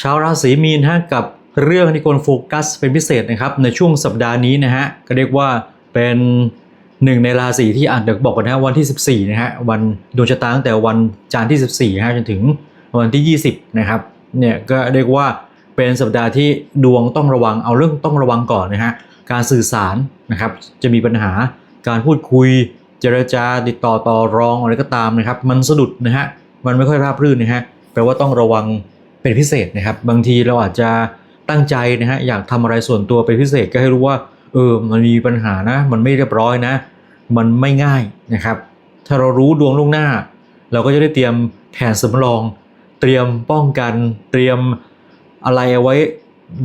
ชาวราศีมีนฮะกับเรื่องที่ควรโฟกัสเป็นพิเศษนะครับในช่วงสัปดาห์นี้นะฮะก็เรียกว่าเป็นหนึ่งในราศีที่อ่านเดี๋ยวบอกกันนะฮะวันที่ 14นะฮะวันดวงชะตาตั้งแต่วันจันทร์ที่ 14ฮะจนถึงวันที่ 20นะครับเนี่ยก็เรียกว่าเป็นสัปดาห์ที่ดวงต้องระวังเอาเรื่องต้องระวังก่อนนะฮะการสื่อสารนะครับจะมีปัญหาการพูดคุย เจรจาติดต่อต่อรองอะไรก็ตามนะครับ มันสะดุดนะฮะมันไม่ค่อยราบรื่นนะฮะแปลว่าต้องระวัง เป็นพิเศษนะครับ บางทีเราอาจจะตั้งใจนะฮะอยากทำอะไรส่วนตัวเป็นพิเศษก็ให้รู้ว่าเออมันมีปัญหานะ มันไม่เรียบร้อยนะ มันไม่ง่ายนะครับ ถ้าเรารู้ดวงล่วงหน้า เราก็จะได้เตรียมแผนสำรอง เตรียมป้องกัน เตรียมอะไรเอาไว้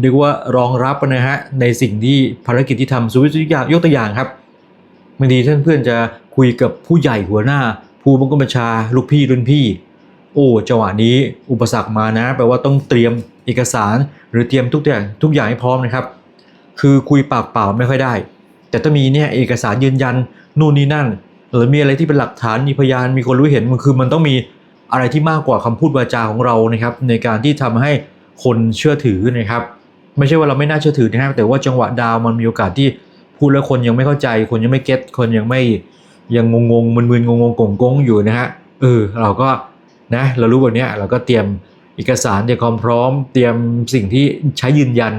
เรียกว่ารองรับนะฮะในสิ่งที่ภารกิจที่ทำสมมติยกตัวอย่ายกตัวอย่างครับบางทีท่านเพื่อนจะคุยกับผู้ใหญ่หัวหน้า ผู้บังคับบัญชา ลูกพี่รุ่นพี่ โอ้จังหวะนี้อุปสรรคมานะแปลว่าต้องเตรียมเอกสาร หรือเตรียมทุกอย่างทุกอย่างให้พร้อมนะครับ คือคุยปากเปล่าไม่ค่อยได้ แต่ถ้ามีเนี่ยเอกสารยืนยันนู่นนี่นั่น หรือมีอะไรที่เป็นหลักฐานมีพยานมีคนรู้เห็นมันคือมันต้องมีอะไรที่มากกว่าคำพูดวาจาของเรานะครับ ในการที่ทำให้คนเชื่อถือนะครับ ไม่ใช่ว่าเราไม่น่าเชื่อถือนะครับแต่ว่าจังหวะดาวมันมีโอกาสที่พูดแล้วคนยังไม่เข้าใจ คนยังไม่เก็ตคนยังไม่ยังงงงๆมึนๆงงงกงกงอยู่นะฮะเออเราก็ นะเรารู้แบบนี้เราก็เตรียมเอกสารเตรียมความพร้อม เตรียมสิ่งที่ใช้ยืนยัน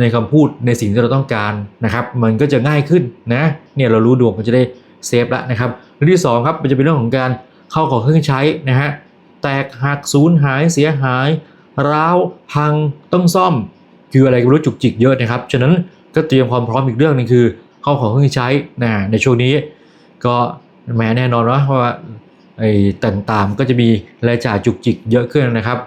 ในคำพูดในสิ่งที่เราต้องการนะครับ มันก็จะง่ายขึ้นนะเนี่ยเรารู้ดวงก็จะได้เซฟแล้วนะครับเรื่องที่สองครับมันจะเป็นเรื่องของการเข้าของเครื่องใช้นะฮะแตกหักสูญหายเสียหายร้าวพังต้องซ่อมคืออะไรก็รู้จุกจิกเยอะนะครับฉะนั้นก็เตรียมความพร้อมอีกเรื่องหนึงคือเข้าของเครื่องใช้นะในช่วงนี้ ก็แม้แน่นอนว่าว่า ไอ้ต่างๆก็จะมีรายจ่ายจุกจิกเยอะขึ้นนะครับ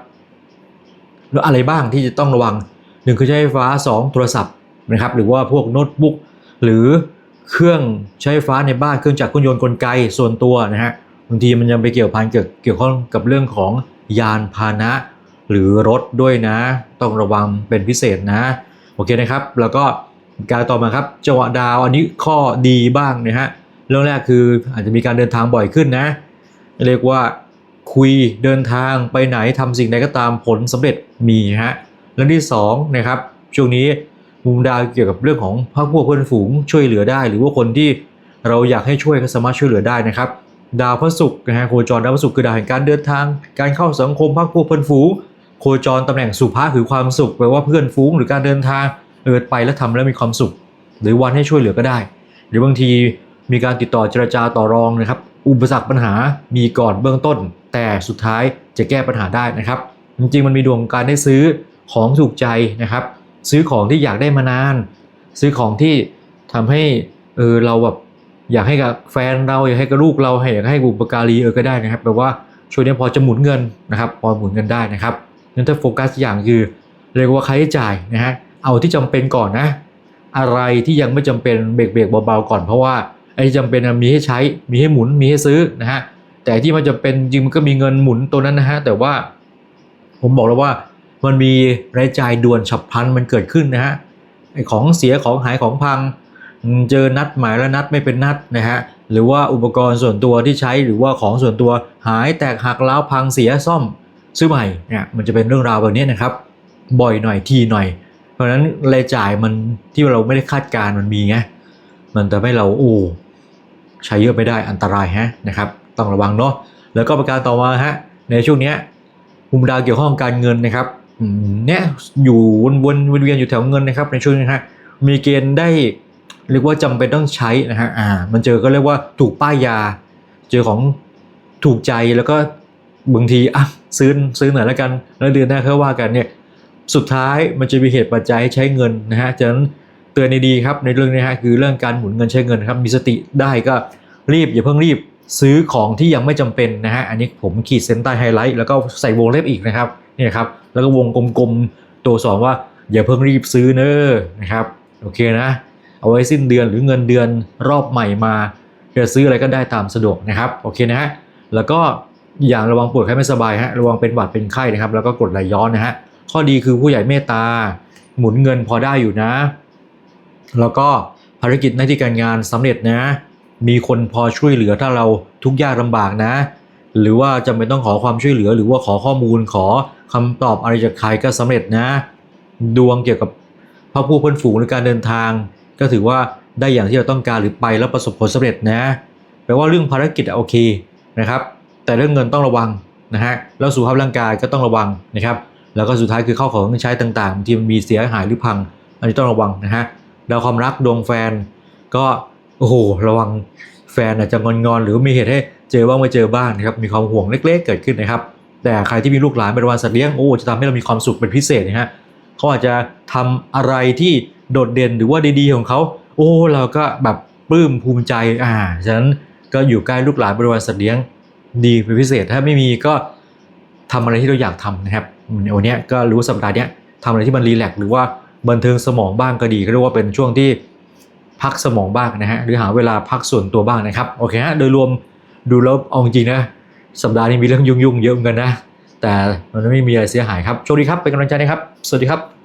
แล้วอะไรบ้างที่จะต้องระวังหนึ่งคือใช้ไฟฟ้าสองโทรศัพท์นะครับหรือว่าพวกโน้ตบุ๊กหรือเครื่องใช้ไฟฟ้าในบ้านเครื่องจักรเครื่องยนต์กลไกส่วนตัวนะฮะบางทีมันยังไปเกี่ยวพันเกี่ยวเกี่ยวข้องกับเรื่องของยานพาหนะ หรือรถด้วยนะ ต้องระวังเป็นพิเศษนะโอเคนะครับ แล้วก็การต่อมาครับจังหวะดาวอันนี้ข้อดีบ้างนะฮะเรื่องแรกคืออาจจะมีการเดินทางบ่อยขึ้นนะ เรียกว่าคุยเดินทางไปไหนทำสิ่งใดก็ตามผลสำเร็จมีฮะเรื่องที่สองนะครับช่วงนี้มุมดาวเกี่ยวกับเรื่องของพรรคพวกเพื่อนฝูงช่วยเหลือได้ หรือว่าคนที่เราอยากให้ช่วยก็สามารถช่วยเหลือได้นะครับ ดาวพระศุกร์นะฮะโคจรดาวพระศุกร์คือดาวแห่งการเดินทาง การเข้าสังคมพรรคพวกเพื่อนฝูงโคจรตำแหน่งสุภาคือความสุขแปลว่าเพื่อนฟุ้งหรือการเดินทางเออไปแล้วทำแล้วมีความสุข หรือวันให้ช่วยเหลือก็ได้ หรือบางทีมีการติดต่อเจรจาต่อรองนะครับ อุปสรรคปัญหามีก่อนเบื้องต้น แต่สุดท้ายจะแก้ปัญหาได้นะครับ จริงๆ มันมีดวงการได้ซื้อของถูกใจนะครับ ซื้อของที่อยากได้มานาน ซื้อของที่ทำให้เออเราแบบอยากให้กับแฟนเราอยากให้กับลูกเราให้อยากให้บุปการีเออก็ได้นะครับแปลว่าช่วงนี้พอจะหมุนเงินนะครับ พอหมุนเงินได้นะครับนั้นถ้าโฟกัสอย่างคือเรียกว่าค่าใช้จ่ายนะฮะเอาที่จำเป็นก่อนนะ อะไรที่ยังไม่จำเป็นเบรกเบรกๆเบาๆก่อนเพราะว่า ที่จำเป็นมีให้ใช้มีให้หมุนมีให้ซื้อนะฮะแต่ที่มันจะเป็นจริงมันก็มีเงินหมุนตัวนั้นนะฮะแต่ว่าผมบอกแล้วว่ามันมีรายจ่ายด่วนฉับพลันมันเกิดขึ้นนะฮะไอ้ของเสียของหายของพัง เจอนัดหมายแล้วนัดไม่เป็นนัดนะฮะหรือว่าอุปกรณ์ส่วนตัวที่ใช้หรือว่าของส่วนตัวหายแตกหักล้าวพังเสียซ่อมซื้อใหม่เนี่ยมันจะเป็นเรื่องราวแบบนี้นะครับ บ่อยหน่อยทีหน่อย เพราะฉะนั้นรายจ่ายมันที่เราไม่ได้คาดการมันมีไงมันทำให้เราโอ้ ใช้เยอะไม่ได้อันตรายฮะนะครับต้องระวังเนาะแล้วก็ประการต่อมาฮะในช่วงนี้มุมดาวเกี่ยวข้องการเงินนะครับเนี่ยอยู่วนวนวนเวียนอยู่แถวเงินนะครับในช่วงนี้ฮะมีเกณฑ์ได้เรียกว่าจำเป็นต้องใช้นะฮะอ่ามันเจอก็เรียกว่าถูกป้ายยา เจอของถูกใจแล้วก็บางทีอะซื้อซื้อหน่อยแล้วกัน แล้วเดือนหน้าค่อยว่ากันเนี่ยสุดท้ายมันจะมีเหตุปัจจัยให้ใช้เงินนะฮะฉะนั้น เตือนดีๆครับในเรื่องนี้ฮะคือเรื่องการหมุนเงินใช้เงินครับมีสติได้ก็รีบอย่าเพิ่งรีบซื้อของที่ยังไม่จำเป็นนะฮะอันนี้ผมขีดเส้นใต้ไฮไลท์แล้วก็ใส่วงเล็บอีกนะครับนี่ครับแล้วก็วงกลมๆตัวสอนว่าอย่าเพิ่งรีบซื้อเนอะนะครับโอเคนะ เอาไว้สิ้นเดือนหรือเงินเดือนรอบใหม่มาจะซื้ออะไรก็ได้ตามสะดวกนะครับโอเคนะฮะแล้วก็อย่างระวังปวดไข้ไม่สบายฮะระวังเป็นหวัดเป็นไข้นะครับ แล้วก็กดไหลย้อนนะฮะข้อดีคือผู้ใหญ่เมตตาหมุนเงินพอได้อยู่นะ แล้วก็ภารกิจหน้าที่การงานสำเร็จนะ มีคนพอช่วยเหลือถ้าเราทุกข์ยากลำบากนะ หรือว่าจำเป็นต้องขอความช่วยเหลือ หรือว่าขอข้อมูลขอคำตอบอะไรจากใครก็สำเร็จนะ ดวงเกี่ยวกับพระผู้เพื่อนฝูงหรือการเดินทาง ก็ถือว่าได้อย่างที่เราต้องการหรือไปแล้วประสบผลสำเร็จนะแปลว่าเรื่องภารกิจโอเคนะครับแต่เรื่องเงินต้องระวังนะฮะแล้วสุขภาพร่างกายก็ต้องระวังนะครับ แล้วก็สุดท้ายคือเข้าของเครื่องใช้ต่างๆที่มันมีเสียหายหรือพัง อันนี้ต้องระวังนะฮะ แล้วความรักดวงแฟน ก็โอ้โหระวังแฟนอาจจะงอนๆหรือมีเหตุให้เจอบ้างไม่เจอบ้างนะครับมีความห่วงเล็ก ๆ เกิดขึ้นนะครับ แต่ใครที่มีลูกหลานเป็นวันสัตว์เลี้ยงโอ้จะทำให้เรามีความสุขเป็นพิเศษนะฮะเขาอาจจะทำอะไรที่โดดเด่นหรือว่าดีๆของเขาโอ้เราก็แบบปลื้มภูมิใจอ่าฉะนั้นก็อยู่ใกล้ลูกหลานบริวารสัตว์เลี้ยงดีเป็นพิเศษถ้าไม่มีก็ทำอะไรที่เราอยากทำนะครับวันเนี้ยก็รู้สัปดาห์เนี้ยทำอะไรที่มันรีแลกซ์หรือว่า บันเทิงสมองบ้างก็ดีก็เรียกว่าเป็นช่วงที่พักสมองบ้างนะฮะหรือหาเวลาพักส่วนตัวบ้างนะครับโอเคฮะโดยรวมดูแล้วเอาจริงนะสัปดาห์นี้มีเรื่องยุ่งๆเยอะเหมือนกันนะ แต่มันไม่มีอะไรเสียหายครับโชคดีครับเป็นกำลังใจนะครับ สวัสดีครับ